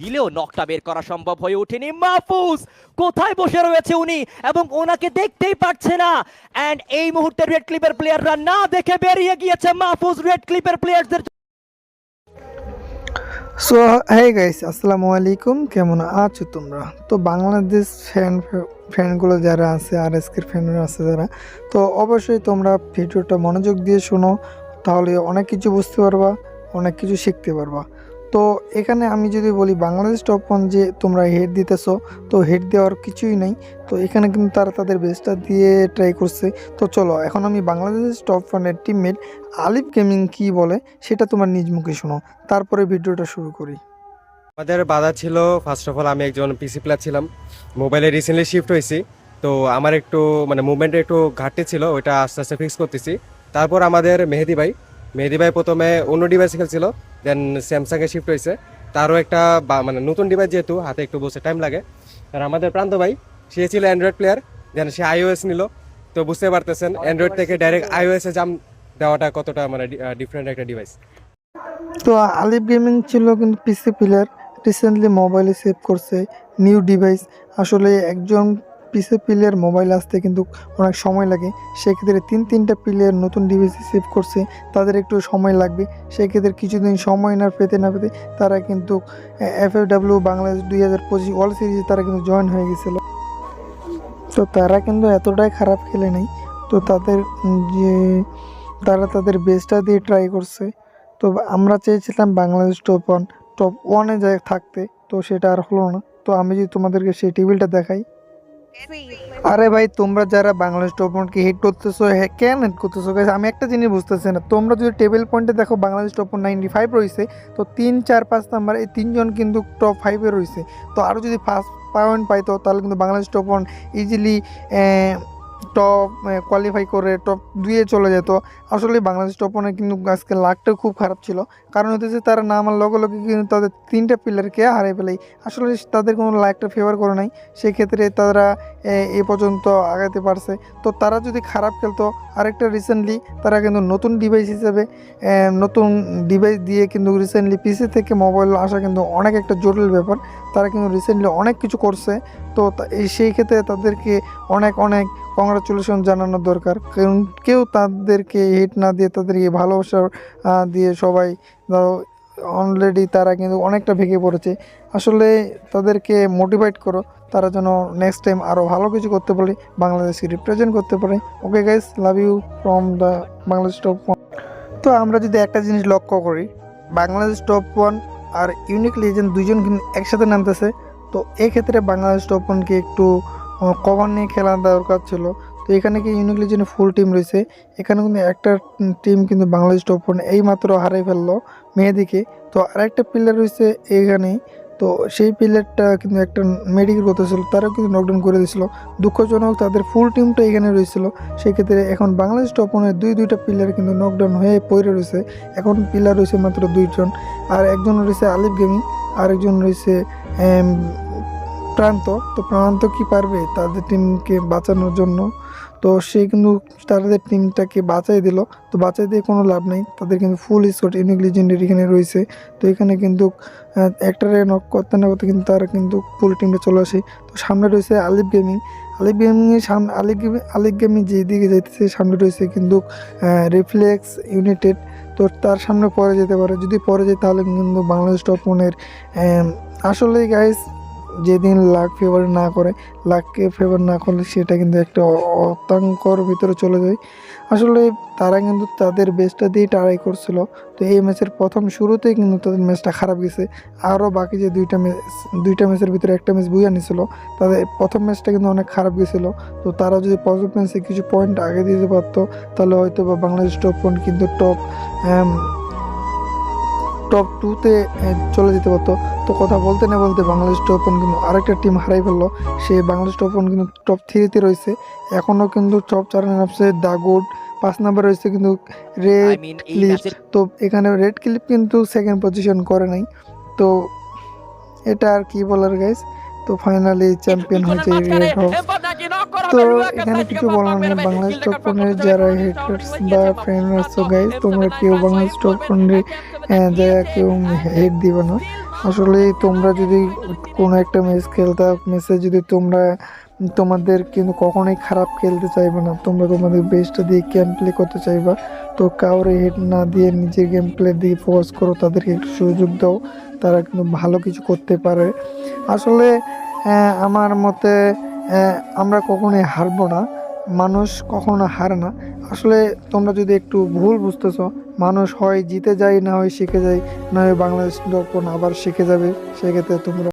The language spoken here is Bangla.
দিলেও নকটা বের করা সম্ভব হয়ে ওঠেনি। মাহফুজ, কোথায় বসে রয়েছে উনি? এবং ওনাকে দেখতেই পাচ্ছে না। এন্ড এই মুহূর্তে রেড ক্লিপের প্লেয়াররা না দেখে বেরিয়ে গিয়েছে মাহফুজ রেড ক্লিপের প্লেয়ারদের সো হ্যাঁ গাইস আসসালামু আলাইকুম। কেমন আছো তোমরা? তো বাংলাদেশ ফ্যান ফ্যানগুলো যারা আছে আর এসকের ফ্যানরা আছে যারা, তো অবশ্যই তোমরা ভিডিওটা মনোযোগ দিয়ে শোনো। তাহলে অনেক কিছু বুঝতে পারবা, অনেক কিছু শিখতে পারবা। তো এখানে আমি যদি বলি বাংলাদেশ টপ ওয়ান যে তোমরা হেড দিতেছো, তো হেড দেওয়ার কিছুই নেই। তো এখানে কিন্তু তারা তাদের বেস্টটা দিয়ে ট্রাই করছে। তো চলো, এখন আমি বাংলাদেশ টপ ওয়ানের টিমমেট আলিফ গেমিং কি বলে, সেটা তোমার নিজ মুখে শোনো। তারপরে ভিডিওটা শুরু করি। আমাদের বাধা ছিল ফার্স্ট অফ অল আমি একজন পিসি প্লেয়ার ছিলাম। মোবাইলে রিসেন্টলি শিফট হয়েছি। তো আমার একটু মানে মুভমেন্টে একটু ঘাটতি ছিল, ওইটা আস্তে আস্তে ফিক্স করতেছি। তারপর আমাদের মেহেদি ভাই মেহেদি ভাই প্রথমে অন্য ডিভাইস খেলছিল দেন স্যামসাংয়ে শিফট হয়েছে। তারও একটা মানে নতুন ডিভাইস যেহেতু, হাতে একটু বসে টাইম লাগে। আর আমাদের প্রান্ত ভাই, সে ছিল অ্যান্ড্রয়েড প্লেয়ার দেন সে আইওএস নিল। তো বুঝতে পারতেছেন অ্যান্ড্রয়েড থেকে ডাইরেক্ট আইওএসে জাম দেওয়াটা কতটা মানে ডিফারেন্ট একটা ডিভাইস তো আলিফ গেমিং ছিল কিন্তু পিসি প্লেয়ার রিসেন্টলি মোবাইলে সেভ করছে নিউ ডিভাইস আসলে একজন পিসি প্লেয়ার মোবাইল আসতে কিন্তু অনেক সময় লাগে। সেক্ষেত্রে তিন, তিনটা প্লেয়ার নতুন ডিভাইসে সেভ করছে, তাদের একটু সময় লাগবে। সেক্ষেত্রে কিছুদিন সময় না পেতে না পেতে তারা কিন্তু এফ এফ ডাব্লিউ বাংলাদেশ দুই হাজার পঁচিশ ওয়ার্ল্ড সিরিজে তারা কিন্তু জয়েন হয়ে গেছিল। তো তারা কিন্তু এতটাই খারাপ খেলে নাই। তো তাদের যে, তারা তাদের বেস্টটা দিয়ে ট্রাই করছে। তো আমরা চেয়েছিলাম বাংলাদেশ টপ ওয়ান টপ ওয়ানে যায় থাকতে, তো সেটা আর হলো না। তো আমি যদি তোমাদেরকে সেই টেবিলটা দেখাই। আরে ভাই, তোমরা যারা বাংলাদেশ টপ পয়েন্টকে হিট করতেছো কেন হিট করতেছো? আমি একটা জিনিস বুঝতেছি না তোমরা যদি টেবিল পয়েন্টে দেখো, Bangladesh top point ninety five রয়েছে, তো তিন, চার, পাঁচ নাম্বার এই তিনজন কিন্তু টপ ফাইভে রয়েছে তো আরও যদি ফার্স্ট পয়েন্ট পাইতো তাহলে কিন্তু Bangladesh top point easily top qualify করে টপ দুইয়ে চলে যেত। আসলে বাংলাদেশ টপ ওয়ানে কিন্তু আজকে লাকটা খুব খারাপ ছিল। কারণ হতেছে তারা নামার লগে লগে কিন্তু তাদের তিনটা প্লেয়ারকে হারিয়ে ফেলেই আসলে তাদের কোনো লাকটা ফেভার করে নাই। সেক্ষেত্রে তারা এ, পর্যন্ত আগাতে পারছে। তো তারা যদি খারাপ খেলতো আরেকটা রিসেন্টলি তারা কিন্তু নতুন ডিভাইস হিসেবে নতুন ডিভাইস দিয়ে কিন্তু রিসেন্টলি পিসি থেকে মোবাইল আসা কিন্তু অনেক একটা জটিল ব্যাপার। তারা কিন্তু রিসেন্টলি অনেক কিছু করছে। তো সেই ক্ষেত্রে তাদেরকে অনেক অনেক কংগ্রাচুলেশন জানানো দরকার। কারণ কেউ তাদেরকে হিট না দিয়ে, তাদেরকে ভালোবাসা দিয়ে সবাই, ধরো অলরেডি তারা কিন্তু অনেকটা ভেঙে পড়েছে। আসলে তাদেরকে মোটিভেট করো, তারা যেন নেক্সট টাইম আরও ভালো কিছু করতে পারে, বাংলাদেশকে রিপ্রেজেন্ট করতে পারে। Okay guys love you from the Bangladesh top one তো আমরা যদি একটা জিনিস লক্ষ্য করি বাংলাদেশ টপ ওয়ান আর ইউনিক লিজেন্ড দুজন কিন্তু একসাথে নামতেছে। তো এক্ষেত্রে বাংলাদেশ টপ ওয়ানকে একটু কভার নিয়ে খেলা দরকার ছিল। তো এখানে কি ইউনিক লিজেন্ডের ফুল টিম রয়েছে? এখানে কিন্তু একটা টিম কিন্তু বাংলাদেশ টপ ওয়ান এই মাত্র হারাই ফেলল মেয়েদিকে তো আরেকটা প্লেয়ার রয়েছে এখানে। তো সেই প্লেয়ারটা কিন্তু একটা মেডিকেল করতেছিল তারাও কিন্তু নকডাউন করে দিয়েছিল। দুঃখজনক, তাদের ফুল টিমটা এখানে রয়েছিল। সেক্ষেত্রে এখন বাংলাদেশ টপ ওয়ানের দুই, দুইটা প্লেয়ার কিন্তু নকডাউন হয়ে পড়ে রয়েছে। এখন প্লেয়ার রয়েছে মাত্র দুইজন। আর একজন রয়েছে আলিফ গেমিং আর একজন রয়েছে প্রান্ত তো প্রান্ত কি পারবে তাদের টিমকে বাঁচানোর জন্য? তো সে কিন্তু তাদের টিমটাকে বাঁচাই দিল, তো বাঁচাই দিয়ে কোনো লাভ নেই। তাদের কিন্তু ফুল স্কোর ইউনিক লিজেন্ডের এখানে রয়েছে। তো এখানে কিন্তু একটারে নক করতে না করতে কিন্তু তারা কিন্তু ফুল টিমটা চলে আসে। তো সামনে রয়েছে আলিফ গেমিং আলিফ গেমিংয়ের সামনে আলিফ গেমিং আলিফ গেমিং যেদিকে যাইতেছে, সামনে রয়েছে কিন্তু রিফ্লেক্স ইউনাইটেড তো তার সামনে পরে যেতে পারে। যদি পরে যায় তাহলে কিন্তু বাংলাদেশ টপ ওয়ানের আসলে গাইস যেদিন লাক ফেভার না করে, লাককে ফেভার না করলে সেটা কিন্তু একটা অতাঙ্কর ভিতরে চলে যায়। আসলে তারা কিন্তু তাদের বেস্টটা দিয়ে ট্রাই করছিল। তো এই ম্যাচের প্রথম শুরুতেই কিন্তু তাদের ম্যাচটা খারাপ গেছে। আরও বাকি যে দুইটা ম্যাচ দুইটা ম্যাচের ভিতরে একটা ম্যাচ বুঝে নিছিল, তাদের প্রথম ম্যাচটা কিন্তু অনেক খারাপ গেছিল। তো তারা যদি প্রথম ম্যাচে কিছু পয়েন্ট আগে দিতে পারতো, তাহলে হয়তো বা বাংলাদেশ টপ পয়েন্ট কিন্তু টপ টপ টুতে চলে যেতে পারতো। তো কথা বলতে না বলতে বাংলাদেশ টপ ওয়ান কিন্তু আরেকটা টিম হারাই ফেলল। সে বাংলাদেশ টপ ওয়ান কিন্তু টপ থ্রিতে রয়েছে। এখনও কিন্তু টপ চারে নামছে দাগুড পাঁচ নাম্বার রয়েছে কিন্তু রেড ক্লিপ তো এখানে রেড ক্লিপ কিন্তু সেকেন্ড পজিশন করে নাই। তো এটা আর কি বলার গাইস তো ফাইনালি চ্যাম্পিয়ন হয়েছে রেড হাউস তো এখানে কিছু বলার নেই বাংলাদেশ টপ ফোনের যারা হেটার্স বা ফ্রেন্ড আছো গাইজ তোমরা কেউ বাংলাদেশ টপ ফোনের জায়গা কেউ হেড দিবে না আসলে তোমরা যদি কোনো একটা ম্যাচ খেলতে ম্যাচে যদি তোমরা তোমাদের কিন্তু কখনোই খারাপ খেলতে চাইবে না। তোমরা তোমাদের বেস্টটা দিয়ে গেম প্লে করতে চাইবা। তো কাউরে হেড না দিয়ে নিজের গেম প্লে দিয়ে ফোকাস করো তাদেরকে একটু সুযোগ দাও। তারা কিন্তু ভালো কিছু করতে পারে। আসলে আমার মতে আমরা কখনোই হারবো না। মানুষ কখনো হারে না। আসলে তোমরা যদি একটু ভুল বুঝতেছ, মানুষ হয় জিতে যায়, না হয় শিখে যায়, না হয় বাংলাদেশ যখন আবার শিখে যাবে, সেক্ষেত্রে তোমরা